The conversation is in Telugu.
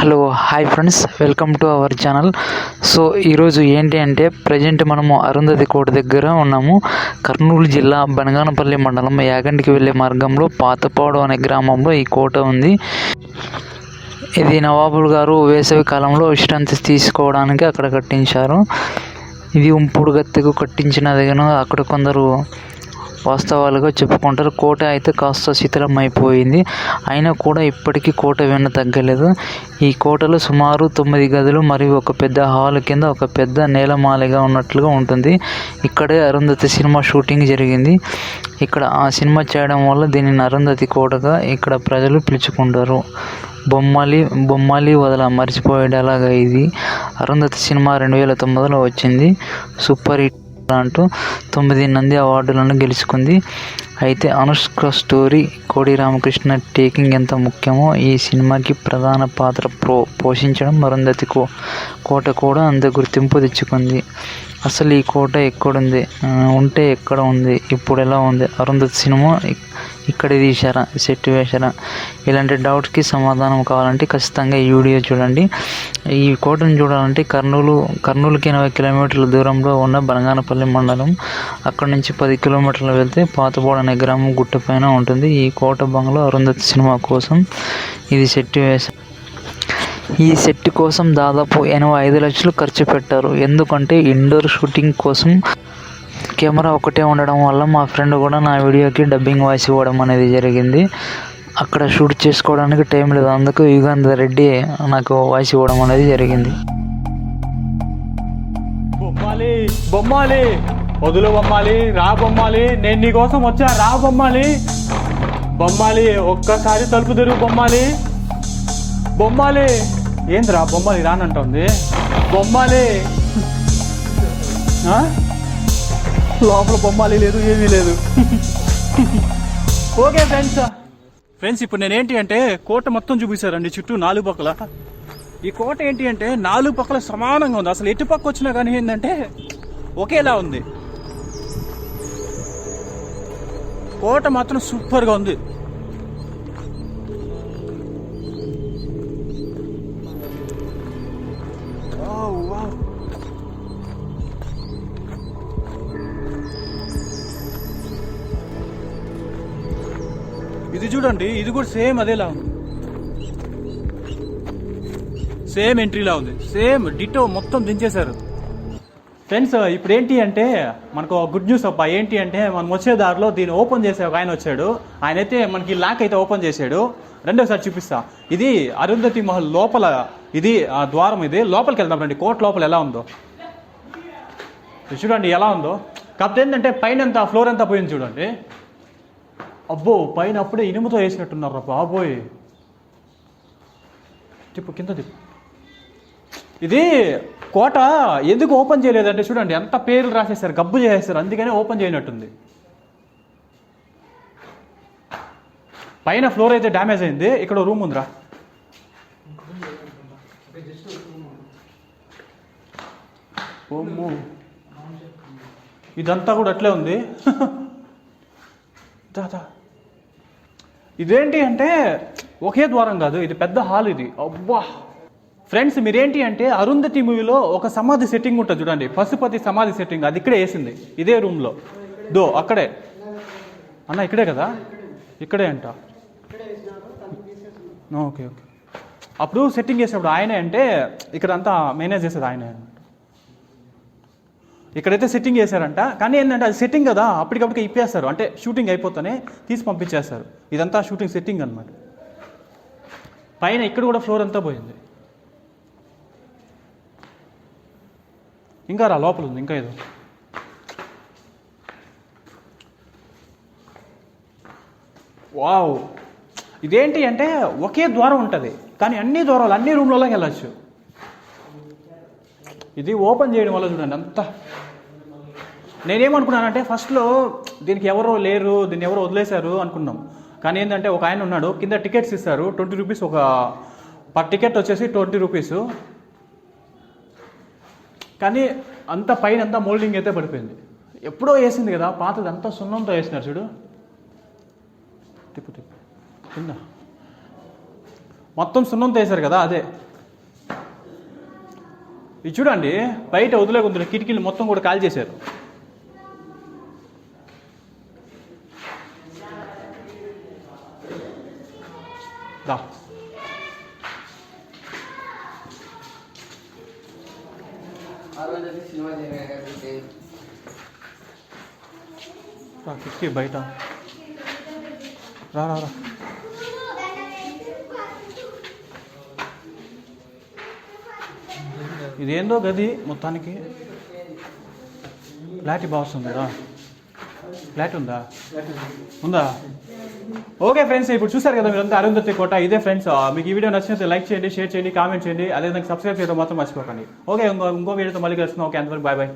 Hello hi friends. Welcome to our channel. So ఈరోజు ఏంటి అంటే ప్రజెంట్ మనము అరుంధతి కోట దగ్గర ఉన్నాము. కర్నూలు జిల్లా బనగానపల్లి మండలం యాగంటికి వెళ్ళే మార్గంలో పాతపాడు అనే గ్రామంలో ఈ కోట ఉంది. ఇది నవాబులు గారు వేసవి కాలంలో విశ్రాంతి తీసుకోవడానికి అక్కడ కట్టించారు. ఇది ఉంపుడు గత్తెకు కట్టించిన దగ్గర అక్కడ కొందరు వాస్తవాలుగా చెప్పుకుంటారు కోట అయితే కాస్త శిథిలం అయిపోయింది అయినా కూడా ఇప్పటికీ కోట వెన్న తగ్గలేదు. ఈ కోటలో సుమారు తొమ్మిది గదులు మరియు ఒక పెద్ద హాల్ కింద ఒక పెద్ద నేలమాలిగా ఉన్నట్లుగా ఉంటుంది. ఇక్కడే అరుంధతి సినిమా షూటింగ్ జరిగింది. ఇక్కడ ఆ సినిమా చేయడం వల్ల దీనిని అరుంధతి కోటగా ఇక్కడ ప్రజలు పిలుచుకుంటారు. బొమ్మలి బొమ్మలి వదల మర్చిపోయేలాగా ఇది. అరుంధతి సినిమా రెండు వేల తొమ్మిదిలో వచ్చింది. సూపర్ హిట్ అంటూ తొమ్మిది నంది అవార్డులను గెలుచుకుంది. అయితే అనుష్క స్టోరీ కోడి రామకృష్ణ టేకింగ్ ఎంత ముఖ్యమో ఈ సినిమాకి ప్రధాన పాత్ర ప్రో పోషించడం అరుంధతి కో కోట కూడా అంత గుర్తింపు తెచ్చుకుంది. అసలు ఈ కోట ఎక్కడుంది? ఉంటే ఎక్కడ ఉంది? ఇప్పుడు ఎలా ఉంది? అరుంధతి సినిమా ఇక్కడ తీశారా? సెట్ వేశారా? ఇలాంటి డౌట్స్కి సమాధానం కావాలంటే ఖచ్చితంగా ఈ వీడియో చూడండి. ఈ కోటను చూడాలంటే కర్నూలు కర్నూలుకి ఎనభై కిలోమీటర్ల దూరంలో ఉన్న బనగానపల్లి మండలం. అక్కడ నుంచి పది కిలోమీటర్లు వెళ్తే పాతపోడు అనే గ్రామం గుట్టపైన ఉంటుంది. ఈ కోట బంగ్లా అరుంధతి సినిమా కోసం ఇది సెట్టి వేసి ఈ సెట్ కోసం దాదాపు ఎనభై ఐదు లక్షలు ఖర్చు పెట్టారు. ఎందుకంటే ఇండోర్ షూటింగ్ కోసం కెమెరా ఒకటే ఉండడం వల్ల మా ఫ్రెండ్ కూడా నా వీడియోకి డబ్బింగ్ వాయిస్ ఇవ్వడం అనేది జరిగింది. అక్కడ షూట్ చేసుకోవడానికి టైం లేదు. అందుకు యుగాంధర్ రెడ్డి నాకు వాయిస్ ఇవ్వడం అనేది జరిగింది. బొమ్మాలి బొమ్మాలి. వదులు బొమ్మాలి రా బొమ్మాలి. నేను నీకోసం వచ్చా రా బొమ్మాలి. బొమ్మాలి ఒక్కసారి తలుపు తెరుగు బొమ్మాలి. బొమ్మాలి. ఏందిరా బొమ్మాలి రానంటుంది? బొమ్మాలి. లోపల బొమ్మాలి లేదు ఏమీ లేదు. Okay friends. ఫ్రెండ్స్ ఇప్పుడు నేను ఏంటి అంటే కోట మొత్తం చూపిస్తారండి చుట్టూ నాలుగు పక్కల? ఈ కోట ఏంటి అంటే నాలుగు పక్కల సమానంగా ఉంది. అసలు ఎటు పక్క వచ్చినా కానీ ఏంటంటే ఒకేలా ఉంది. కోట మాత్రం సూపర్గా ఉంది. Wow, wow. ఇది చూడండి ఇది కూడా సేమ్ అదేలా ఉంది. సేమ్ ఎంట్రీలా ఉంది. సేమ్ డిటో మొత్తం దించేశారు. ఫ్రెండ్స్ ఇప్పుడు ఏంటి అంటే మనకు గుడ్ న్యూస్ అబ్బా. ఏంటి అంటే మనం వచ్చే దారిలో దీన్ని ఓపెన్ చేసే ఒక ఆయన వచ్చాడు. ఆయన అయితే మనకి లాక్ అయితే ఓపెన్ చేశాడు రెండోసారి చూపిస్తా. ఇది అరుంధతి మహల్ లోపల ఇది ఆ ద్వారం ఇది. లోపలికి వెళ్దాం రండి. కోట్ లోపల ఎలా ఉందో. చూడండి ఎలా ఉందో. కాకపోతే ఏంటంటే పైన అంతా ఫ్లోర్ అంతా పోయింది చూడండి. అబ్బో పైన అప్పుడే ఇనుముతో వేసినట్టున్నారు బాబోయ్. తిప్పు కింద తిప్పు ఇది కోట ఎందుకు ఓపెన్ చేయలేదంటే చూడండి ఎంత పేర్లు రాసేసారు గబ్బు చేసేసారు అందుకనే ఓపెన్ చేయనట్టుంది. పైన ఫ్లోర్ అయితే డ్యామేజ్ అయింది ఇక్కడ రూమ్ ఉందిరా. ఇదంతా కూడా అట్లే ఉంది. దాదా ఇదేంటి అంటే ఒకే ద్వారం కాదు ఇది పెద్ద హాల్ ఇది. అబ్బా. ఫ్రెండ్స్ మీరేంటి అంటే అరుంధతి మూవీలో ఒక సమాధి సెట్టింగ్ ఉంటుంది చూడండి. పశుపతి సమాధి సెట్టింగ్ అది ఇక్కడే వేసింది. ఇదే రూమ్లో దో అక్కడే. అన్న ఇక్కడే కదా? ఇక్కడే అంట. Okay okay. అప్పుడు సెట్టింగ్ చేసినప్పుడు ఆయనే అంటే ఇక్కడ అంతా మేనేజ్ చేసేది ఆయనే ఇక్కడైతే సెట్టింగ్ చేశారంట. కానీ ఏంటంటే అది సెట్టింగ్ కదా. అప్పటికప్పటికి ఇప్పేస్తారు. అంటే షూటింగ్ అయిపోతానే తీసి పంపించేస్తారు. ఇదంతా షూటింగ్ సెట్టింగ్ అనమాట పైన ఇక్కడ కూడా ఫ్లోర్ అంతా పోయింది. ఇంకా రా లోపల ఉంది ఇంకా ఏదో. వావ్. ఇదేంటి అంటే ఒకే ద్వారం ఉంటుంది కానీ అన్ని ద్వారాలు అన్ని రూమ్లలోకి వెళ్ళచ్చు. ఇది ఓపెన్ చేయడం వల్ల చూడండి అంతా. నేనేమనుకున్నానంటే ఫస్ట్లో దీనికి ఎవరో లేరు దీన్ని ఎవరో వదిలేశారు అనుకున్నాం. కానీ ఏంటంటే ఒక ఆయన ఉన్నాడు కింద టికెట్స్ ఇస్తారు ట్వంటీ రూపీస్ ఒక పర్ టికెట్ వచ్చేసి ట్వంటీ రూపీస్. కానీ అంత పైన అంతా మోల్డింగ్ అయితే పడిపోయింది. ఎప్పుడో వేసింది కదా పాతది అంతా సున్నంతో వేసినారు చూడు. తిప్పు తిప్పు. కింద మొత్తం సున్నంతో వేశారు కదా అదే. ఇది చూడండి బయట వదిలేకుంటున్న కిటికీలు మొత్తం కూడా కాల్ చేశారు. దా. రా, కిటికీ బయట. రా రా రా. ఇదేందో గది మొత్తానికి? ఫ్లాట్ బాగుంది రా ఫ్లాట్ ఉందా? ఉందా? ఓకే ఫ్రెండ్స్ ఇప్పుడు చూసారు కదా మీరంతా అరుంధతి కోట ఇదే ఫ్రెండ్స్ మీకు ఈ వీడియో నచ్చినట్లయితే లైక్ చేయండి షేర్ చేయండి కామెంట్ చేయండి. అదేవిధంగా సబ్స్క్రైబ్ చేయడం మాత్రం మర్చిపోకండి. ఓకే ఇంకో ఇంకో వీడియోతో మళ్ళీ కలుస్తున్నాం ఓకే అంతవరకు బాయ్ బాయ్